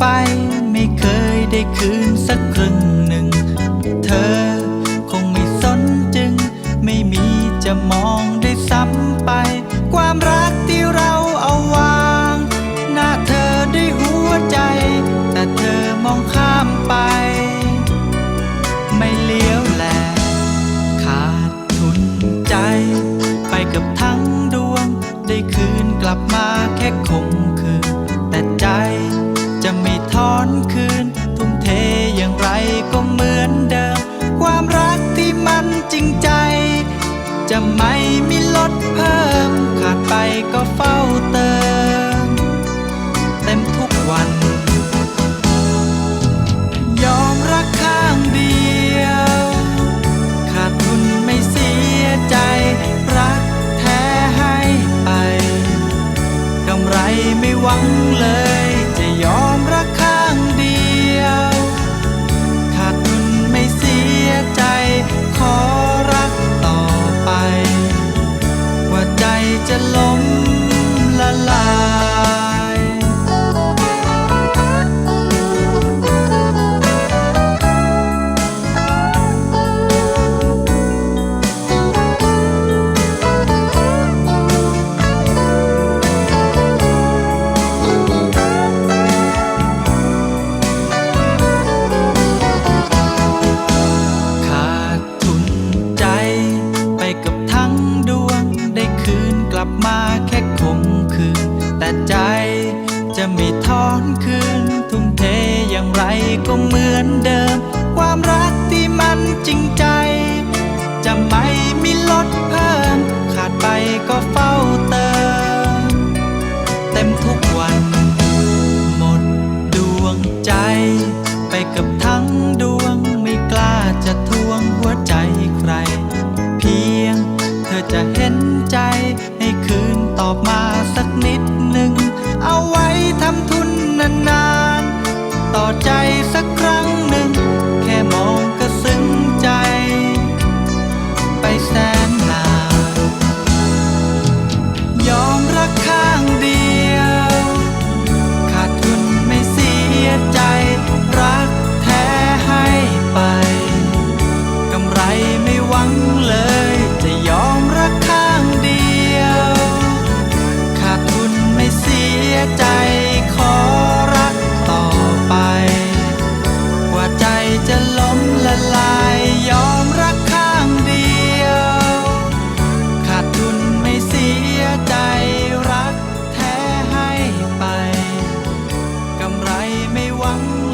ไป ไม่เคยได้คืนสักครึ่งหนึ่ง เธอคงไม่สนจึง ไม่มีจะมองได้ซ้ำไป ความรักที่เราเอาวาง หน้าเธอด้วยหัวใจ แต่เธอมองข้ามไป ไม่เลี้ยวแล ขาดทุนใจ ไปกับทั้งดวง ได้คืนกลับมาแค่คงคืนแต่ใจ จริงใจ จะไม่มีลดเพิ่ม ขาดไปก็เลับมาแค่คงคืน แต่ใจจะไม่ทอนคืน ทุ่มเทอย่างไรก็เหมือนเดิม ความรักที่มันจริงใจ จะไม่มีลดเพิ่ อบมา one.